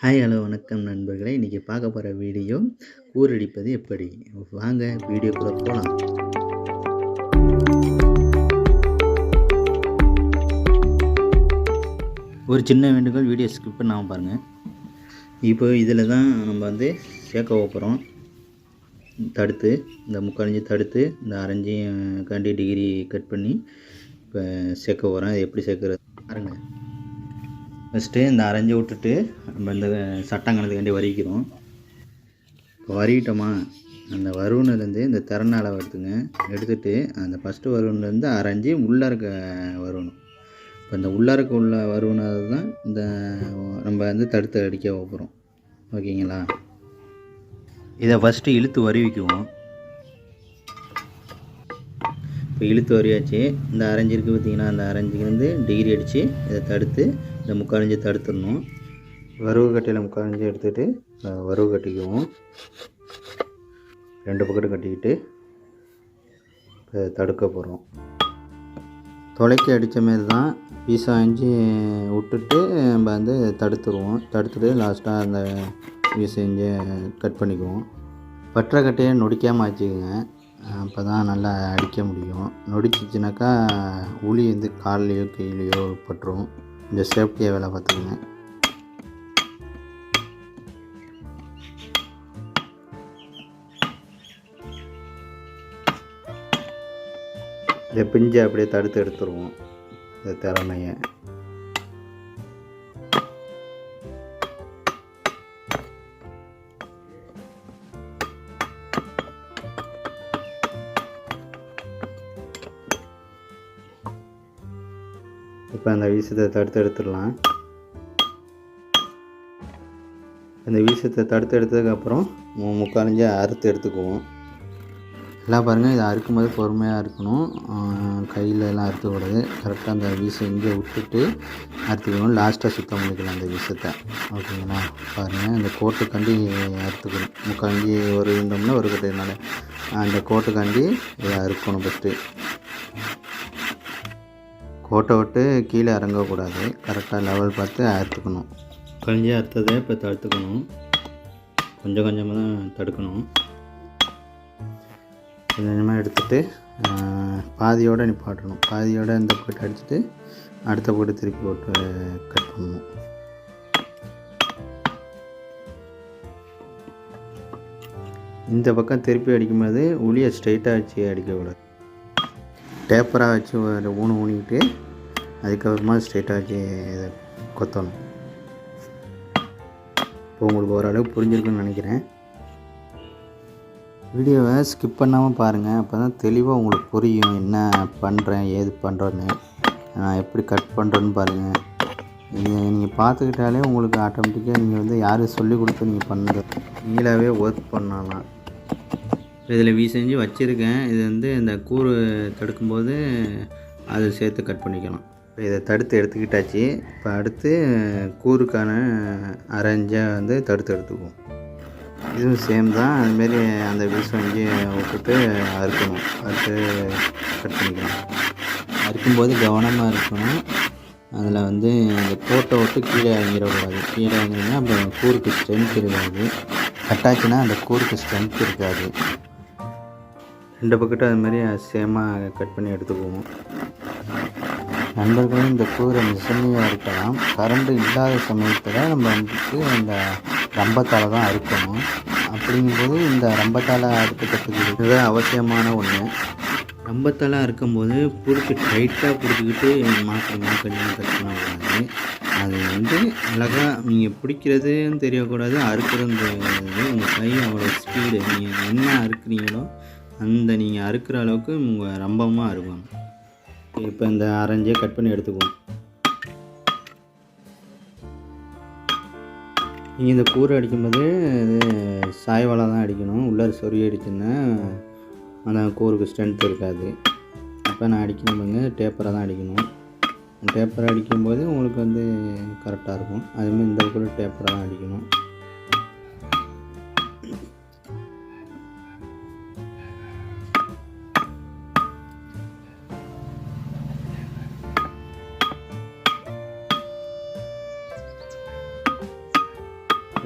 Hi hello வணக்கம் நண்பர்களே. இன்றைக்கி பார்க்க போகிற வீடியோ கூரடிப்பது எப்படி? வாங்க வீடியோக்குள்ளே போகலாம் ஒரு சின்ன வேண்டுகோள் வீடியோ ஸ்கிப் பண்ணாமல் பாருங்கள் இப்போ இதில் தான் நம்ம வந்து சேர்க்க போகிறோம் தடுத்து இந்த முக்காலஞ்சி தடுத்து இந்த அரைஞ்சியும் காண்டி டிகிரி கட் பண்ணி இப்போ சேர்க்க போகிறோம் அது எப்படி சேர்க்குறது? ஃபஸ்ட்டு இந்த அரைஞ்சி விட்டுட்டு நம்ம இந்த சட்டங்கணத்துக்காண்டி வரிக்கிறோம். இப்போ வரிக்கிட்டோமா? அந்த வருவனிலேருந்து இந்த திறனால வருதுங்க எடுத்துகிட்டு அந்த ஃபஸ்ட்டு வருவன்லேருந்து அரைஞ்சி உள்ளே இருக்க வருவணும் இப்போ இந்த உள்ளே இருக்க உள்ள வருவனால தான் இந்த நம்ம வந்து தடுத்து அடிக்க போகிறோம் ஓகேங்களா? இதை ஃபஸ்ட்டு இழுத்து வருவிக்குவோம் இப்போ இழுத்து வரியாச்சு. இந்த அரைஞ்சிருக்கு பார்த்தீங்கன்னா அந்த அரைஞ்சிலேருந்து டிகிரி அடித்து இதை தடுத்து இந்த முக்காலஞ்சி தடுத்துடணும். வரவு கட்டையில் முக்காலஞ்சி எடுத்துகிட்டு வரவு கட்டிக்குவோம். ரெண்டு பக்கத்தும் கட்டிக்கிட்டு தடுக்க போகிறோம் தொலைக்கி அடித்த மாரி தான் பீஸா அஞ்சு விட்டுட்டு நம்ம வந்து தடுத்துருவோம். தடுத்துட்டு லாஸ்ட்டாக அந்த பீஸ் கட் பண்ணிக்குவோம். பற்ற கட்டையை நொடிக்காமல் வச்சுக்கோங்க அப்போ தான் நல்லா அடிக்க முடியும். நொடிச்சிச்சுனாக்கா உளி வந்து கால்லையோ கையிலையோ பட்டுரும். இந்த சேஃப்டியாக வேலை பார்த்துக்குங்க. இந்த பிஞ்சை அப்படியே தடுத்து எடுத்துருவோம் இந்த திறமையை. இப்போ அந்த வீசத்தை தடுத்து எடுத்துடலாம். அந்த வீசத்தை தடுத்து எடுத்ததுக்கப்புறம் மு- அறுத்து எடுத்துக்குவோம். எல்லாம் பாருங்கள் இதை அறுக்கும்போது பொறுமையாக இருக்கணும். கையில் எல்லாம் அறுத்துக்கூடாது கரெக்டாக அந்த வீசை இங்கே விட்டுட்டு அறுத்துக்கணும். லாஸ்ட்டாக சுத்தம் பண்ணிக்கலாம் அந்த வீசத்தை. ஓகேங்களா? பாருங்கள் அந்த கோட்டுக்காண்டி அறுத்துக்கணும். முக்காஞ்சி ஒரு இருந்தோம்னா ஒரு கட்டையினால. அந்த கோட்டுக்காண்டி இதை அறுக்கணும் ஃபஸ்ட்டு கோட்டை விட்டு கீழே இறங்கக்கூடாது. கரெக்டாக லெவல் பார்த்து அறுத்துக்கணும். கழிஞ்சி அறுத்ததை இப்போ தடுத்துக்கணும். கொஞ்சம் கொஞ்சமாக தான் தடுக்கணும். கொஞ்சம் கொஞ்சமாக எடுத்துகிட்டு பாதியோடு நிப்பாட்டணும். பாதியோட இந்த போட்டு அடிச்சுட்டு அடுத்த போட்டு திருப்பி போட்டு கட் பண்ணணும். இந்த பக்கம் திருப்பி அடிக்கும்போது உளியை ஸ்ட்ரைட்டாக வச்சு அடிக்கக்கூடாது. டேப்பராக வச்சு ஒரு ஊனு ஊனிக்கிட்டு அதுக்கப்புறமா ஸ்ட்ரெயிட்டாக வச்சு இதை கொத்தணும். இப்போ உங்களுக்கு ஓரளவுக்கு புரிஞ்சிருக்குன்னு நினைக்கிறேன். வீடியோவை ஸ்கிப் பண்ணாமல் பாருங்கள் அப்போ தான் தெளிவாக உங்களுக்கு புரியும் என்ன பண்ணுறேன் ஏது பண்ணுறேன்னு நான் எப்படி கட் பண்ணுறேன்னு பாருங்கள் நீங்கள் நீங்கள் பார்த்துக்கிட்டாலே உங்களுக்கு ஆட்டோமேட்டிக்காக நீங்கள் வந்து யாரும் சொல்லி கொடுத்து நீங்கள் பண்ணுறது நீங்களாகவே ஒர்க் பண்ணலாம். இதில் வீ செஞ்சு வச்சுருக்கேன். இது வந்து இந்த கூறு தடுக்கும்போது அது சேர்த்து கட் பண்ணிக்கலாம். இப்போ இதை தடுத்து எடுத்துக்கிட்டாச்சு. இப்போ அடுத்து கூறுக்கான அரைஞ்சை வந்து தடுத்து எடுத்துக்குவோம். இதுவும் சேம் தான். அதுமாரி அந்த பீஸ் வாங்கி விட்டுட்டு அறுக்கணும். அறுத்து கட் பண்ணிக்கணும் அறுக்கும்போது கவனமாக இருக்கணும். அதில் வந்து அந்த கோட்டை விட்டு கீழே இறங்கிடக்கூடாது கீழே இறங்கினா அப்புறம் கூருக்கு ஸ்ட்ரென்த் இருக்காது. கட்டாச்சுன்னா அந்த கூருக்கு ஸ்ட்ரென்த் இருக்காது. ரெண்டு பக்கெட்டும் அது மாதிரி சேமாக கட் பண்ணி எடுத்துக்குவோம். நண்பர்களும் இந்த கூரை மிஷினியாக இருக்கலாம். கரண்ட் இல்லாத சமயத்தில் நம்ம வந்துட்டு இந்த ரம்பத்தால் தான் அறுக்கணும். அப்படிங்கும்போது இந்த ரம்பத்தால் அறுத்துக்கிறதுக்கு அவசியமான ஒன்று ரம்பத்தால் அறுக்கும்போது பிடிச்சி டைட்டாக பிடிச்சிக்கிட்டு மாற்றி மாற்றி கட் பண்ணக்கூடாது அது வந்து அழகாக நீங்கள் பிடிக்கிறதுன்னு தெரியக்கூடாது. அறுக்கிறதுன்னு தெரியாது உங்கள் கை அவ்வளோ ஸ்பீடு நீங்கள் என்ன அறுக்குறீங்களோ அந்த நீங்கள் அறுக்கிற அளவுக்கு உங்கள் ரம்பமாக அறுக்கணும் இப்போ இந்த அரைஞ்சே கட் பண்ணி எடுத்துக்குவோம். நீங்கள் இந்த கூரை அடிக்கும்போது இது சாய்வாலாக தான் அடிக்கணும் உள்ளார சொறி அடிச்சுன்னா அந்த கூருக்கு ஸ்ட்ரென்த் இருக்காது. அப்போ நான் அடிக்கணும் பாருங்க டேப்பரை தான் அடிக்கணும். டேப்பரை அடிக்கும்போது உங்களுக்கு வந்து கரெக்டாக இருக்கும். அதுமாதிரி இந்த கூட டேப்பரை தான் அடிக்கணும்.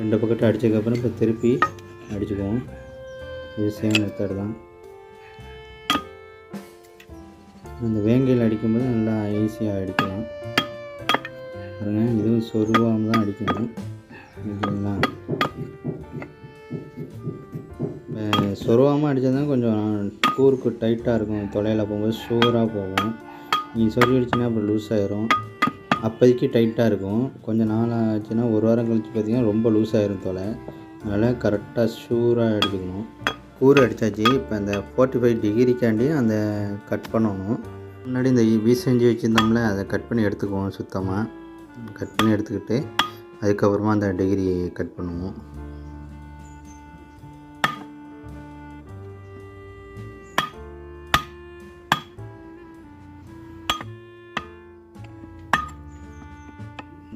ரெண்டு பக்கத்தை அடித்ததுக்கப்புறம் இப்போ திருப்பி அடிச்சுக்குவோம். இது சேம் மெத்தட் தான். அந்த வேங்கையில் அடிக்கும்போது நல்லா ஈஸியாக அடிக்கலாம். பாருங்க இதுவும் சொருவாமல் தான் அடிக்கணும். இதெல்லாம் சொருவாமல் அடித்தா கொஞ்சம் கூருக்கு டைட்டாக இருக்கும். தொலையில் போகும்போது ஷூராக போகும். நீங்கள் சொருவி அடிச்சுன்னா அப்புறம் லூஸ் ஆயிரும். அப்போதைக்கு டைட்டாக இருக்கும். கொஞ்சம் நாள் ஆச்சுன்னா ஒரு வாரம் கழித்து பார்த்திங்கன்னா ரொம்ப லூஸ் ஆயிரும் தொலை. அதனால் கரெக்டாக ஷூராக எடுத்துக்கணும். கூறு அடித்தாச்சு இப்போ அந்த ஃபார்ட்டி ஃபைவ் டிகிரிக்காண்டி அந்த கட் பண்ணணும். முன்னாடி இந்த வீ செஞ்சு வச்சுருந்தோம்ல அதை கட் பண்ணி எடுத்துக்குவோம் சுத்தமாக கட் பண்ணி எடுத்துக்கிட்டு அதுக்கப்புறமா அந்த டிகிரி கட் பண்ணுவோம்.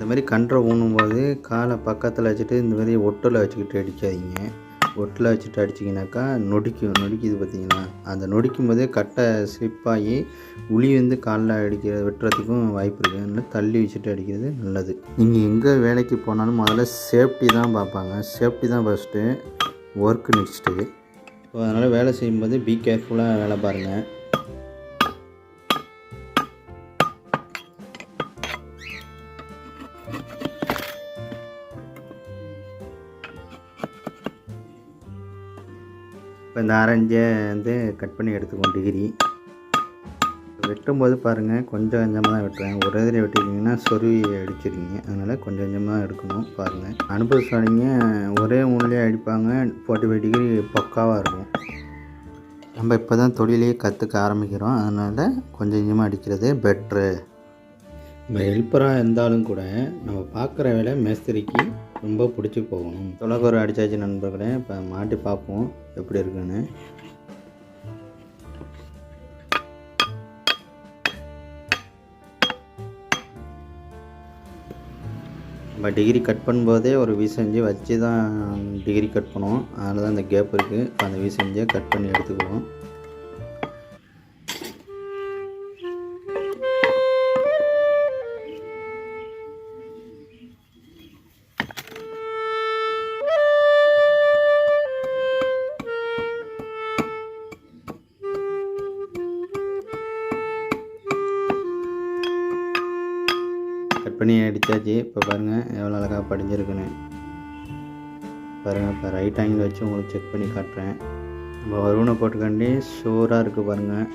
இந்த மாதிரி கன்றை ஊனும்போது காலை பக்கத்தில் வச்சுட்டு இந்த மாதிரி ஒட்டில் வச்சுக்கிட்டு அடிக்காதீங்க. ஒட்டில் வச்சுட்டு அடிச்சிங்கனாக்கா நொடிக்கும் நொடிக்குது பார்த்தீங்கன்னா அந்த நொடிக்கும் போதே கட்டை ஸ்லிப்பாகி உளி வந்து காலில் அடிக்கிற வெட்டுறதுக்கும் வாய்ப்பு இருக்குது அதனால் தள்ளி வச்சுட்டு அடிக்கிறது நல்லது. நீங்கள் எங்கே வேலைக்கு போனாலும் முதல்ல சேஃப்டி தான் பார்ப்பாங்க. சேஃப்டி தான் ஃபஸ்ட்டு ஒர்க்கு நெக்ஸ்ட்டு ஸோ அதனால் வேலை செய்யும்போது பி கேர்ஃபுல்லாக வேலை பாருங்கள் இப்போ இந்த ஆரஞ்சை வந்து கட் பண்ணி எடுத்துக்குவோம் டிகிரி வெட்டும்போது பாருங்கள் கொஞ்சம் கொஞ்சமாக தான் வெட்டுறேன். ஒரே இதில் வெட்டிருக்கீங்கன்னா சொருவி அடிச்சிருக்கீங்க அதனால் கொஞ்சம் கொஞ்சமாக எடுக்கணும் பாருங்கள் அனுபவிச்சாலிங்க ஒரே மூணுலேயே அடிப்பாங்க ஃபார்ட்டி ஃபைவ் டிகிரி பக்காவாக இருக்கும். நம்ம இப்போ தான் தொழிலையே கற்றுக்க ஆரம்பிக்கிறோம். அதனால் கொஞ்சம் கொஞ்சமாக அடிக்கிறது பெட்ரு நம்ம ஹெல்ப்பராக இருந்தாலும் கூட நம்ம பார்க்குற வேலை மேஸ்திரிக்கு ரொம்ப பிடிச்சி போகணும். தொலைக்குறை அடித்தாச்சு நண்பர்களே இப்போ மாட்டி பார்ப்போம் எப்படி இருக்குன்னு. நம்ம டிகிரி கட் பண்ணும்போதே ஒரு வீசஞ்சு வச்சு தான் டிகிரி கட் பண்ணுவோம். அதில் தான் இந்த கேப் இருக்குது அந்த வீசஞ்சை கட் பண்ணி எடுத்துக்குவோம். பண்ணி அடித்தாச்சு இப்போ பாருங்கள் எவ்வளோ அழகாக படிஞ்சிருக்குன்னு. பாருங்கள் இப்போ ரைட் ஆங்கிள் வச்சு உங்களுக்கு செக் பண்ணி காட்டுறேன். நம்ம வருவனை போட்டுக்காண்டி ஷோராக இருக்குது பாருங்கள்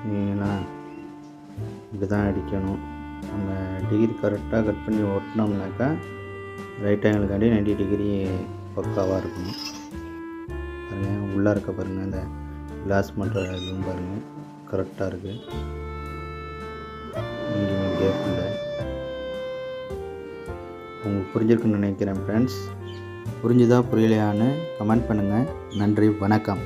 சரிங்களா இப்படி தான் அடிக்கணும். நம்ம டிகிரி கரெக்டாக கட் பண்ணி ஒட்டினோம்னாக்கா ரைட் ஆங்கிளுக்காண்டி 90 டிகிரி பக்காவாக இருக்கணும் பாருங்கள் உள்ளே இருக்க பாருங்கள் அந்த கிளாஸ் பண்ணுற இதுவும் பாருங்கள் கரெக்டாக இருக்குது எங்கேயுமே உங்களுக்கு புரிஞ்சிருக்குன்னு நினைக்கிறேன் ஃப்ரெண்ட்ஸ் புரிஞ்சுதா புரியலையான்னு கமெண்ட் பண்ணுங்கள் நன்றி வணக்கம்.